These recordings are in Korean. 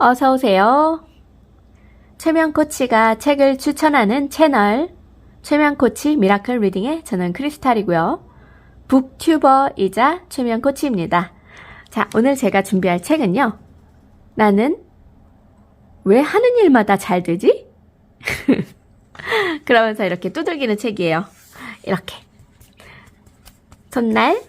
어서 오세요. 최면 코치가 책을 추천하는 채널 최면 코치 미라클 리딩의 저는 크리스탈이고요. 북튜버이자 최면 코치입니다. 자, 오늘 제가 준비할 책은요. 나는 왜 하는 일마다 잘 되지? 그러면서 이렇게 두들기는 책이에요. 이렇게. 손날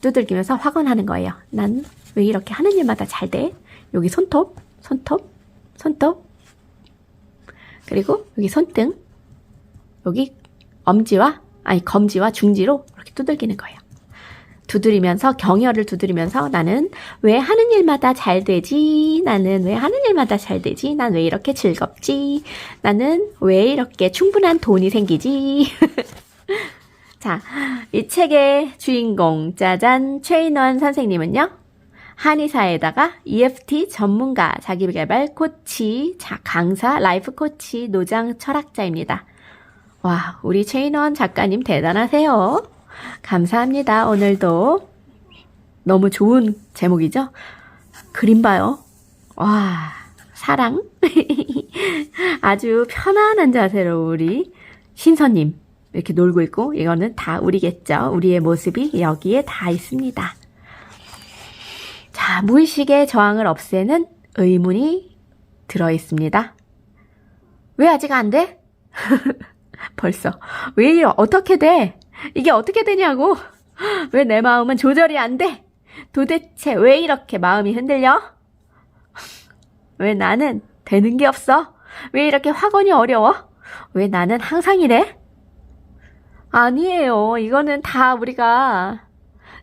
두들기면서 확언하는 거예요. 난 왜 이렇게 하는 일마다 잘 돼? 여기 손톱, 손톱, 손톱. 그리고 여기 손등. 여기 엄지와, 아니, 검지와 중지로 이렇게 두들기는 거예요. 두드리면서, 경혈을 두드리면서 나는 왜 하는 일마다 잘 되지? 나는 왜 하는 일마다 잘 되지? 난 왜 이렇게 즐겁지? 나는 왜 이렇게 충분한 돈이 생기지? 자, 이 책의 주인공, 짜잔, 최인원 선생님은요, 한의사에다가 EFT 전문가, 자기개발 코치, 자, 강사, 라이프 코치, 노장 철학자입니다. 와, 우리 최인원 작가님 대단하세요. 감사합니다. 오늘도 너무 좋은 제목이죠? 그림 봐요. 와, 사랑. 아주 편안한 자세로 우리 신선님 이렇게 놀고 있고 이거는 다 우리겠죠. 우리의 모습이 여기에 다 있습니다. 자, 무의식의 저항을 없애는 의문이 들어 있습니다. 왜 아직 안 돼? 벌써. 왜 이래? 어떻게 돼? 이게 어떻게 되냐고? 왜 내 마음은 조절이 안 돼? 도대체 왜 이렇게 마음이 흔들려? 왜 나는 되는 게 없어? 왜 이렇게 확언이 어려워? 왜 나는 항상 이래? 아니에요. 이거는 다 우리가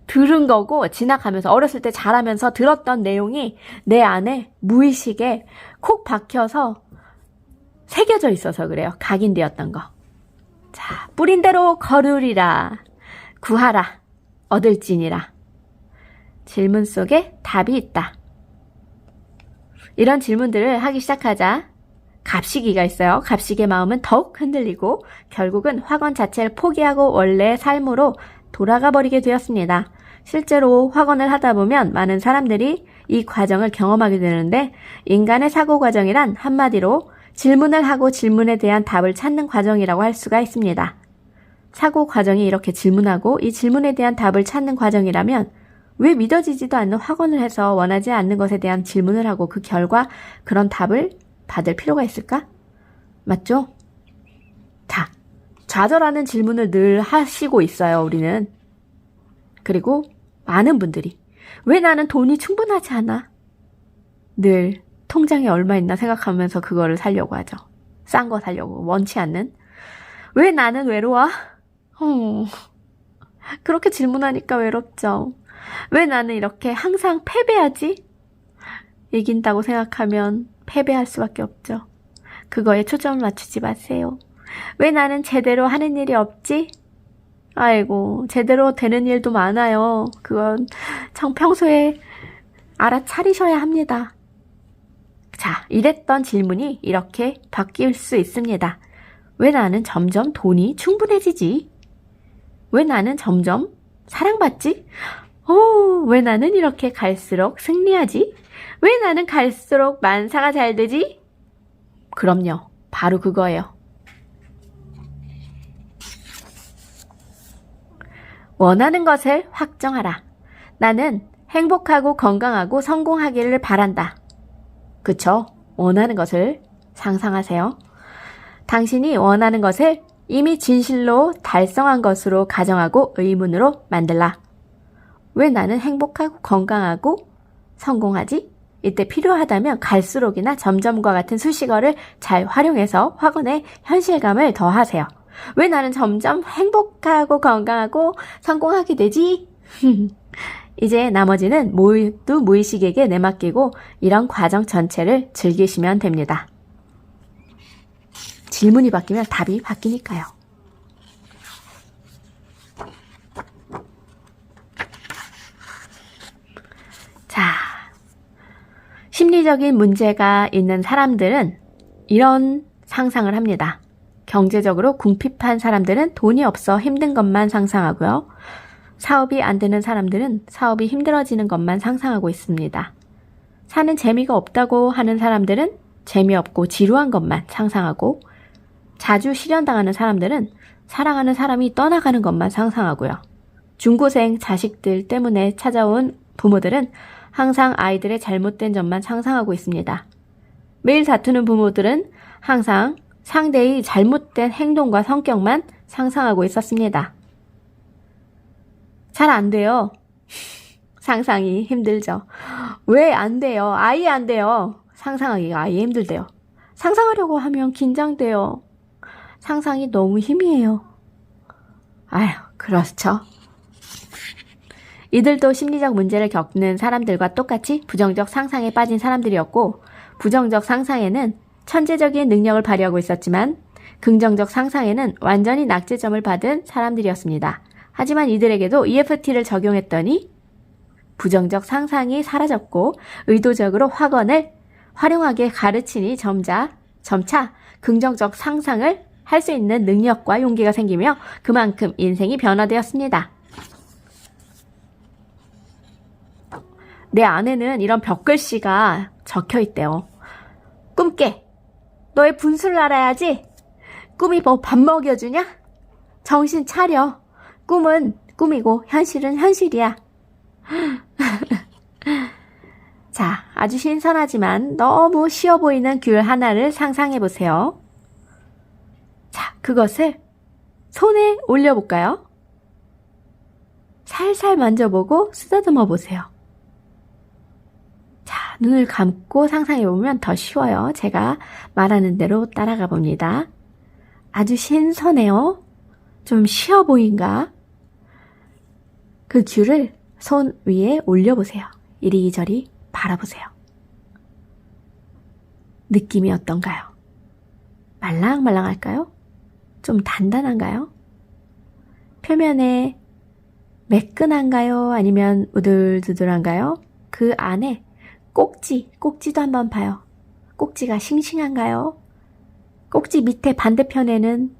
들은 거고 지나가면서 어렸을 때 자라면서 들었던 내용이 내 안에 무의식에 콕 박혀서 새겨져 있어서 그래요. 각인되었던 거. 자, 뿌린 대로 거르리라. 구하라. 얻을지니라. 질문 속에 답이 있다. 이런 질문들을 하기 시작하자 갑시기가 있어요. 갑시기의 마음은 더욱 흔들리고 결국은 학원 자체를 포기하고 원래의 삶으로 돌아가 버리게 되었습니다. 실제로 학원을 하다 보면 많은 사람들이 이 과정을 경험하게 되는데 인간의 사고 과정이란 한마디로 질문을 하고 질문에 대한 답을 찾는 과정이라고 할 수가 있습니다. 사고 과정이 이렇게 질문하고 이 질문에 대한 답을 찾는 과정이라면 왜 믿어지지도 않는 확언을 해서 원하지 않는 것에 대한 질문을 하고 그 결과 그런 답을 받을 필요가 있을까? 맞죠? 자, 좌절하는 질문을 늘 하시고 있어요, 우리는. 그리고 많은 분들이 왜 나는 돈이 충분하지 않아? 늘 통장에 얼마 있나 생각하면서 그거를 살려고 하죠. 싼 거 살려고 원치 않는. 왜 나는 외로워? 어, 그렇게 질문하니까 외롭죠. 왜 나는 이렇게 항상 패배하지? 이긴다고 생각하면 패배할 수밖에 없죠. 그거에 초점을 맞추지 마세요. 왜 나는 제대로 하는 일이 없지? 아이고, 제대로 되는 일도 많아요. 그건 청 평소에 알아차리셔야 합니다. 자, 이랬던 질문이 이렇게 바뀔 수 있습니다. 왜 나는 점점 돈이 충분해지지? 왜 나는 점점 사랑받지? 오, 왜 나는 이렇게 갈수록 승리하지? 왜 나는 갈수록 만사가 잘 되지? 그럼요. 바로 그거예요. 원하는 것을 확정하라. 나는 행복하고 건강하고 성공하기를 바란다. 그쵸? 원하는 것을 상상하세요. 당신이 원하는 것을 이미 진실로 달성한 것으로 가정하고 의문으로 만들라. 왜 나는 행복하고 건강하고 성공하지? 이때 필요하다면 갈수록이나 점점과 같은 수식어를 잘 활용해서 확언의 현실감을 더하세요. 왜 나는 점점 행복하고 건강하고 성공하게 되지? 이제 나머지는 모두 무의식에게 내맡기고 이런 과정 전체를 즐기시면 됩니다. 질문이 바뀌면 답이 바뀌니까요. 자, 심리적인 문제가 있는 사람들은 이런 상상을 합니다. 경제적으로 궁핍한 사람들은 돈이 없어 힘든 것만 상상하고요. 사업이 안 되는 사람들은 사업이 힘들어지는 것만 상상하고 있습니다. 사는 재미가 없다고 하는 사람들은 재미없고 지루한 것만 상상하고 자주 실현당하는 사람들은 사랑하는 사람이 떠나가는 것만 상상하고요. 중고생 자식들 때문에 찾아온 부모들은 항상 아이들의 잘못된 점만 상상하고 있습니다. 매일 다투는 부모들은 항상 상대의 잘못된 행동과 성격만 상상하고 있었습니다. 잘 안 돼요. 상상이 힘들죠. 왜 안 돼요? 아예 안 돼요. 상상하기가 아예 힘들대요. 상상하려고 하면 긴장돼요. 상상이 너무 힘이에요. 아휴, 그렇죠. 이들도 심리적 문제를 겪는 사람들과 똑같이 부정적 상상에 빠진 사람들이었고, 부정적 상상에는 천재적인 능력을 발휘하고 있었지만, 긍정적 상상에는 완전히 낙제점을 받은 사람들이었습니다. 하지만 이들에게도 EFT를 적용했더니, 부정적 상상이 사라졌고, 의도적으로 확언을 활용하게 가르치니 점자, 점차 긍정적 상상을 할 수 있는 능력과 용기가 생기며 그만큼 인생이 변화되었습니다. 내 안에는 이런 벽글씨가 적혀 있대요. 꿈깨. 너의 분수를 알아야지. 꿈이 뭐 밥 먹여주냐? 정신 차려. 꿈은 꿈이고 현실은 현실이야. 자, 아주 신선하지만 너무 쉬워 보이는 귤 하나를 상상해 보세요. 자, 그것을 손에 올려볼까요? 살살 만져보고 쓰다듬어 보세요. 자, 눈을 감고 상상해 보면 더 쉬워요. 제가 말하는 대로 따라가 봅니다. 아주 신선해요. 좀 쉬워 보인가? 그 귤을 손 위에 올려보세요. 이리저리 바라보세요. 느낌이 어떤가요? 말랑말랑할까요? 좀 단단한가요? 표면에 매끈한가요? 아니면 우들두들한가요? 그 안에 꼭지, 꼭지도 한번 봐요. 꼭지가 싱싱한가요? 꼭지 밑에 반대편에는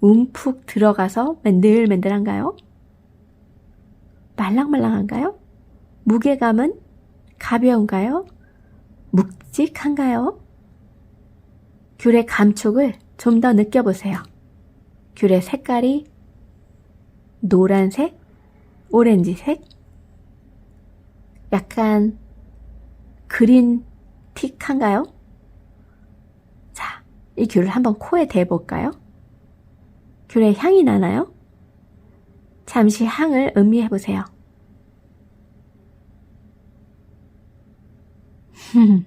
움푹 들어가서 맨들맨들한가요? 말랑말랑한가요? 무게감은 가벼운가요? 묵직한가요? 귤의 감촉을 좀 더 느껴보세요. 귤의 색깔이 노란색, 오렌지색, 약간 그린 틱한가요? 자, 이 귤을 한번 코에 대볼까요? 귤의 향이 나나요? 잠시 향을 음미해 보세요.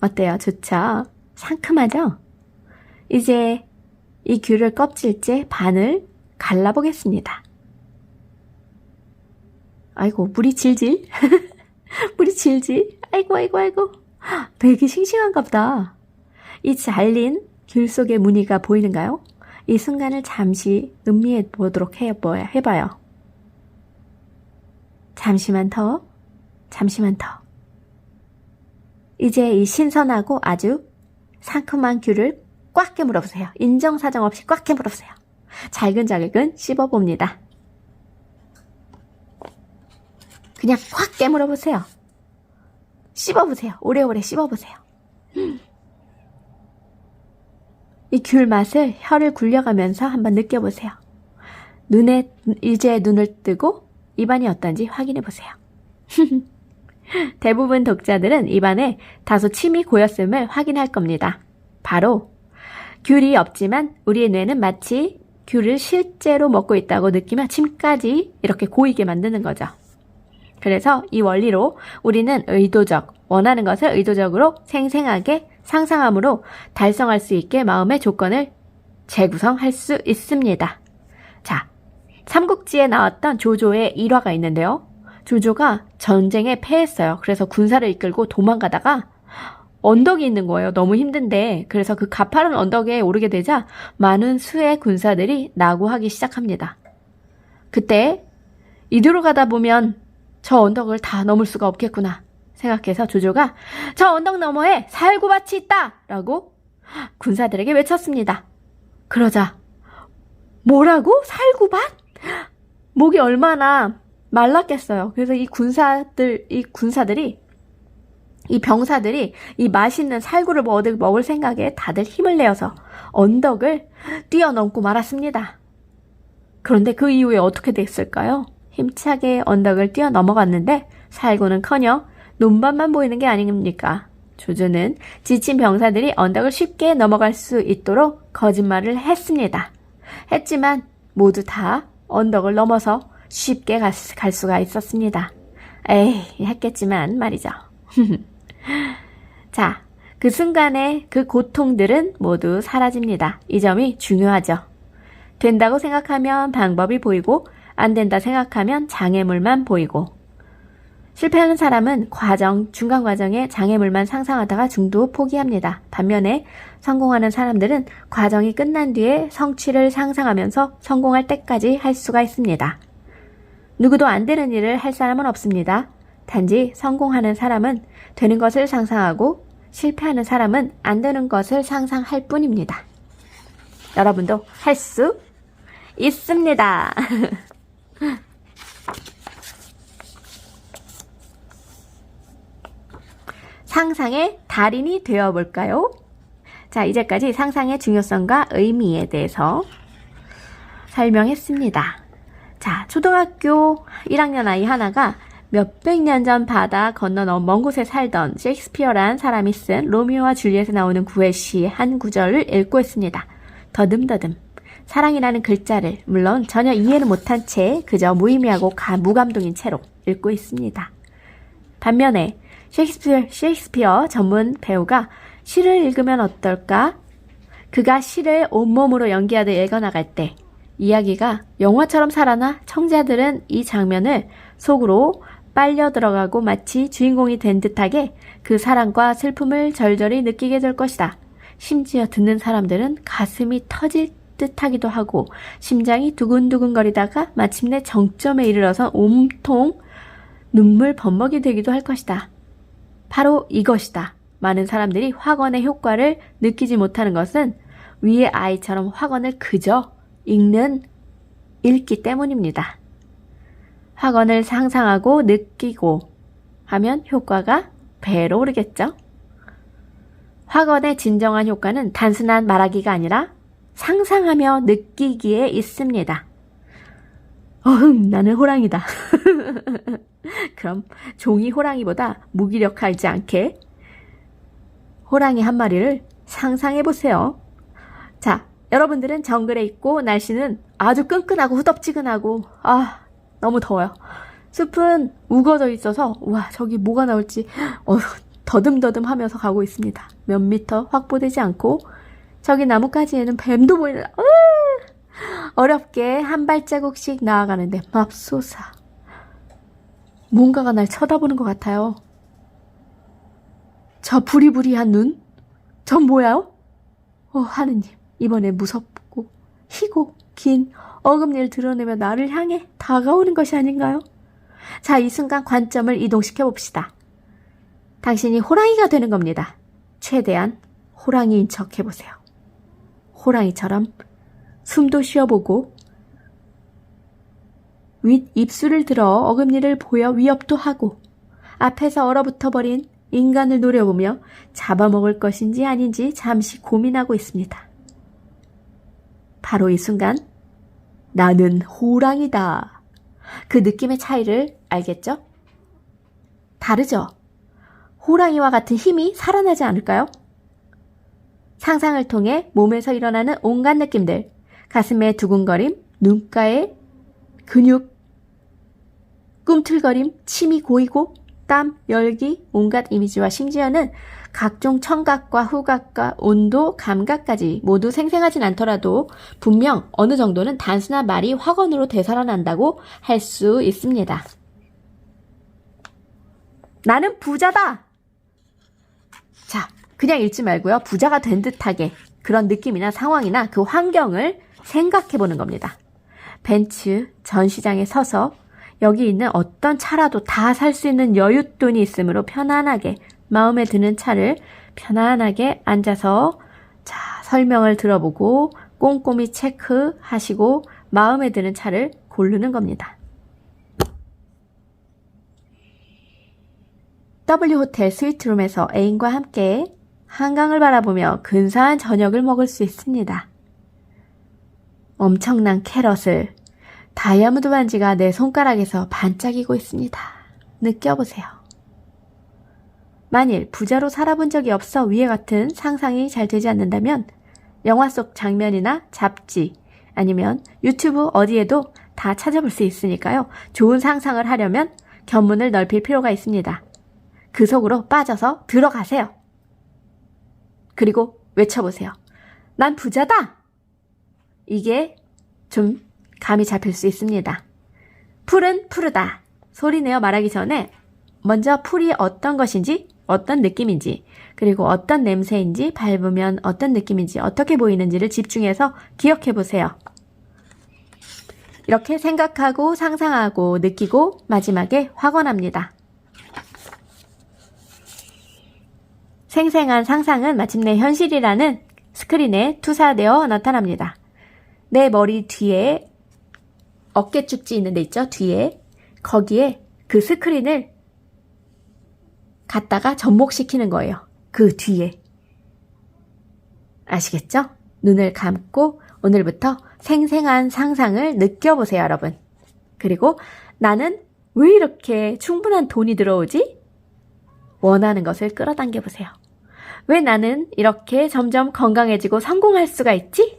어때요? 좋죠? 상큼하죠? 이제 이 귤을 껍질째 반을 갈라보겠습니다. 아이고, 물이 질질. 물이 질질. 아이고, 아이고, 아이고. 되게 싱싱한가 보다. 이 잘린 귤 속의 무늬가 보이는가요? 이 순간을 잠시 음미해 보도록 해, 뭐야, 해봐요. 잠시만 더, 잠시만 더. 이제 이 신선하고 아주 상큼한 귤을 꽉 깨물어 보세요. 인정사정 없이 꽉 깨물어 보세요. 잘근잘근 씹어봅니다. 그냥 꽉 깨물어 보세요. 씹어보세요. 오래오래 씹어보세요. 이 귤 맛을 혀를 굴려가면서 한번 느껴보세요. 눈에, 이제 눈을 뜨고 입안이 어떤지 확인해 보세요. 대부분 독자들은 입안에 다소 침이 고였음을 확인할 겁니다. 바로 귤이 없지만 우리의 뇌는 마치 귤을 실제로 먹고 있다고 느끼며 침까지 이렇게 고이게 만드는 거죠. 그래서 이 원리로 우리는 의도적, 원하는 것을 의도적으로 생생하게 상상함으로 달성할 수 있게 마음의 조건을 재구성할 수 있습니다. 자, 삼국지에 나왔던 조조의 일화가 있는데요. 조조가 전쟁에 패했어요. 그래서 군사를 이끌고 도망가다가 언덕이 있는 거예요. 너무 힘든데. 그래서 그 가파른 언덕에 오르게 되자 많은 수의 군사들이 나고하기 시작합니다. 그때 이대로 가다 보면 저 언덕을 다 넘을 수가 없겠구나 생각해서 조조가 저 언덕 너머에 살구밭이 있다! 라고 군사들에게 외쳤습니다. 그러자 뭐라고? 살구밭? 목이 얼마나 말랐겠어요. 그래서 이 군사들, 이 군사들이 이 병사들이 이 맛있는 살구를 먹을, 생각에 다들 힘을 내어서 언덕을 뛰어넘고 말았습니다. 그런데 그 이후에 어떻게 됐을까요? 힘차게 언덕을 뛰어넘어갔는데 살구는커녕 눈밭만 보이는 게 아닙니까? 조조는 지친 병사들이 언덕을 쉽게 넘어갈 수 있도록 거짓말을 했습니다. 했지만 모두 다 언덕을 넘어서 쉽게 갈, 수- 갈 수가 있었습니다. 에이, 했겠지만 말이죠. 자, 그 순간에 그 고통들은 모두 사라집니다. 이 점이 중요하죠. 된다고 생각하면 방법이 보이고, 안 된다 생각하면 장애물만 보이고, 실패하는 사람은 과정, 중간 과정에 장애물만 상상하다가 중도 포기합니다. 반면에 성공하는 사람들은 과정이 끝난 뒤에 성취를 상상하면서 성공할 때까지 할 수가 있습니다. 누구도 안 되는 일을 할 사람은 없습니다. 단지 성공하는 사람은 되는 것을 상상하고 실패하는 사람은 안 되는 것을 상상할 뿐입니다. 여러분도 할 수 있습니다. 상상의 달인이 되어 볼까요? 자, 이제까지 상상의 중요성과 의미에 대해서 설명했습니다. 자, 초등학교 1학년 아이 하나가 몇백 년 전 바다 건너 너먼 곳에 살던 셰익스피어란 사람이 쓴 로미오와 줄리엣에 나오는 구의 시한 구절을 읽고 있습니다. 더듬더듬. 사랑이라는 글자를 물론 전혀 이해는 못한 채 그저 무의미하고 가, 무감동인 채로 읽고 있습니다. 반면에 셰익스피어, 셰익스피어 전문 배우가 시를 읽으면 어떨까? 그가 시를 온몸으로 연기하듯 읽어나갈 때 이야기가 영화처럼 살아나 청자들은 이 장면을 속으로 빨려 들어가고 마치 주인공이 된 듯하게 그 사랑과 슬픔을 절절히 느끼게 될 것이다. 심지어 듣는 사람들은 가슴이 터질 듯하기도 하고 심장이 두근두근거리다가 마침내 정점에 이르러서 온통 눈물 범벅이 되기도 할 것이다. 바로 이것이다. 많은 사람들이 확언의 효과를 느끼지 못하는 것은 위의 아이처럼 확언을 그저 읽는 읽기 때문입니다. 확언을 상상하고 느끼고 하면 효과가 배로 오르겠죠? 확언의 진정한 효과는 단순한 말하기가 아니라 상상하며 느끼기에 있습니다. 어흠, 나는 호랑이다. 그럼 종이 호랑이보다 무기력하지 않게 호랑이 한 마리를 상상해 보세요. 자, 여러분들은 정글에 있고 날씨는 아주 끈끈하고 후덥지근하고 아 너무 더워요. 숲은 우거져 있어서 와 저기 뭐가 나올지 어, 더듬더듬 하면서 가고 있습니다. 몇 미터 확보되지 않고 저기 나뭇가지에는 뱀도 보이는 으, 어렵게 한 발자국씩 나아가는데 맙소사 뭔가가 날 쳐다보는 것 같아요. 저 부리부리한 눈? 전 뭐야요? 어, 하느님, 이번에 무섭고, 희고, 긴 어금니를 드러내며 나를 향해 다가오는 것이 아닌가요? 자, 이 순간 관점을 이동시켜 봅시다. 당신이 호랑이가 되는 겁니다. 최대한 호랑이인 척 해보세요. 호랑이처럼 숨도 쉬어보고, 윗 입술을 들어 어금니를 보여 위협도 하고, 앞에서 얼어붙어 버린 인간을 노려보며 잡아먹을 것인지 아닌지 잠시 고민하고 있습니다. 바로 이 순간, 나는 호랑이다. 그 느낌의 차이를 알겠죠? 다르죠? 호랑이와 같은 힘이 살아나지 않을까요? 상상을 통해 몸에서 일어나는 온갖 느낌들, 가슴의 두근거림, 눈가의 근육, 꿈틀거림, 침이 고이고, 땀, 열기, 온갖 이미지와 심지어는 각종 청각과 후각과 온도, 감각까지 모두 생생하진 않더라도 분명 어느 정도는 단순한 말이 확언으로 되살아난다고 할 수 있습니다. 나는 부자다! 자, 그냥 읽지 말고요. 부자가 된 듯하게 그런 느낌이나 상황이나 그 환경을 생각해 보는 겁니다. 벤츠 전시장에 서서 여기 있는 어떤 차라도 다 살 수 있는 여윳돈이 있으므로 편안하게 마음에 드는 차를 편안하게 앉아서 자, 설명을 들어보고 꼼꼼히 체크하시고 마음에 드는 차를 고르는 겁니다. W 호텔 스위트룸에서 애인과 함께 한강을 바라보며 근사한 저녁을 먹을 수 있습니다. 엄청난 캐럿을 다이아몬드 반지가 내 손가락에서 반짝이고 있습니다. 느껴보세요. 만일 부자로 살아본 적이 없어 위에 같은 상상이 잘 되지 않는다면 영화 속 장면이나 잡지 아니면 유튜브 어디에도 다 찾아볼 수 있으니까요. 좋은 상상을 하려면 견문을 넓힐 필요가 있습니다. 그 속으로 빠져서 들어가세요. 그리고 외쳐보세요. 난 부자다! 이게 좀 감이 잡힐 수 있습니다. 풀은 푸르다. 소리내어 말하기 전에 먼저 풀이 어떤 것인지, 어떤 느낌인지, 그리고 어떤 냄새인지, 밟으면 어떤 느낌인지, 어떻게 보이는지를 집중해서 기억해 보세요. 이렇게 생각하고 상상하고 느끼고 마지막에 확언합니다. 생생한 상상은 마침내 현실이라는 스크린에 투사되어 나타납니다. 내 머리 뒤에 어깨 축지 있는 데 있죠? 뒤에. 거기에 그 스크린을 갖다가 접목시키는 거예요. 그 뒤에. 아시겠죠? 눈을 감고 오늘부터 생생한 상상을 느껴보세요, 여러분. 그리고 나는 왜 이렇게 충분한 돈이 들어오지? 원하는 것을 끌어당겨 보세요. 왜 나는 이렇게 점점 건강해지고 성공할 수가 있지?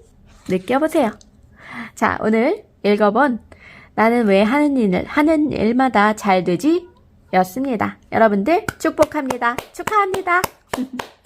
느껴보세요. 자, 오늘 읽어본 나는 왜 하는 일을, 하는 일마다 잘 되지? 였습니다. 여러분들 축복합니다. 축하합니다.